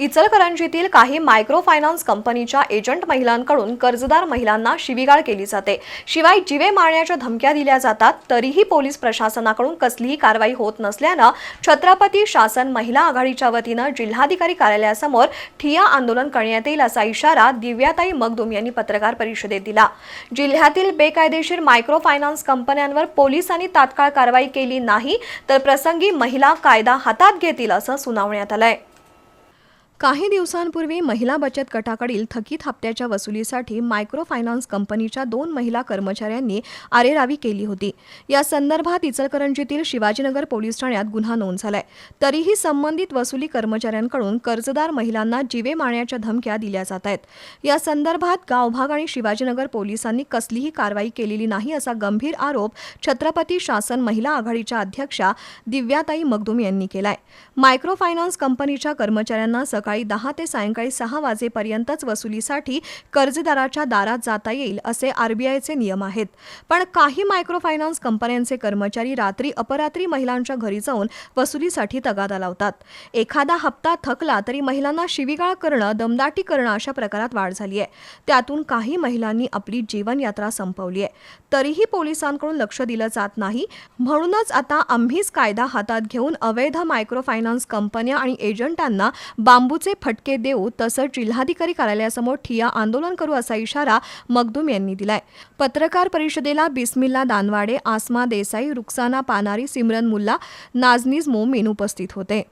इचलकरंजीतील काही micro finance कंपनीच्या agent महिलांकडून कर्जदार महिलांना शिवीगाळ केली जाते. शिवाय जिवे मारण्याच्या धमक्या दिल्या जातात तरीही पोलीस प्रशासनाकडून कसलीही कारवाई होत नसल्यानं छत्रपती शासन महिला आघाडीच्या वतीनं जिल्हाधिकारी कार्यालयासमोर ठिया आंदोलन करण्यात येईल असा इशारा दिव्याताई मगदुम यांनी पत्रकार परिषदेत दिला. जिल्ह्यातील बेकायदेशीर मायक्रो फायनान्स कंपन्यांवर पोलिसांनी तात्काळ कारवाई केली नाही तर प्रसंगी महिला कायदा हातात घेतील असं सुनावण्यात आलंय. काही दिवसांपूर्वी महिला बचत गटाकडील थकीत हप्त्याच्या वसुलीसाठी मायक्रो फायनान्स कंपनीच्या दोन महिला कर्मचाऱ्यांनी आरेरावी केली होती. या संदर्भात इचलकरंजीतील शिवाजीनगर पोलीस ठाण्यात गुन्हा नोंद झालाय. तरीही संबंधित वसुली कर्मचाऱ्यांकडून कर्जदार महिलांना जीवे मारण्याच्या धमक्या दिल्या जात आहेत. या संदर्भात गावभाग आणि शिवाजीनगर पोलिसांनी कसलीही कारवाई केलेली नाही असा गंभीर आरोप छत्रपती शासन महिला आघाडीच्या अध्यक्षा दिव्याताई मगदुम यांनी केलाय. मायक्रो फायनान्स कंपनीच्या कर्मचाऱ्यांना सकाळी दहा ते सायंकाळी सहा वाजेपर्यंतच वसुलीसाठी कर्जदाराच्या दारात जाता येईल असे आरबीआयचे नियम आहेत. पण काही मायक्रो फायनान्स कंपन्यांचे कर्मचारी रात्री अपरात्री महिलांच्या घरी जाऊन वसुलीसाठी तगादा लावतात. एखादा हप्ता थकला तरी महिलांना शिवीगाळ करणं दमदाटी करणं अशा प्रकारात वाढ झाली आहे त्यातून काही महिलांनी आपली जीवनयात्रा संपवली आहे तरीही पोलिसांकडून लक्ष दिलं जात नाही. म्हणूनच आता आम्हीच कायदा हातात घेऊन अवैध मायक्रो फायनान्स कंपन्या आणि एजंटांना बांबू दारूचे फटके देऊ तसंच जिल्हाधिकारी कार्यालयासमोर ठिया आंदोलन करू असा इशारा मगदूम यांनी दिलाय. पत्रकार परिषदेला बिस्मिल्ला दानवाडे आसमा देसाई रुक्साना पानारी सिमरन मुल्ला नाजनीज मोमीन उपस्थित होते.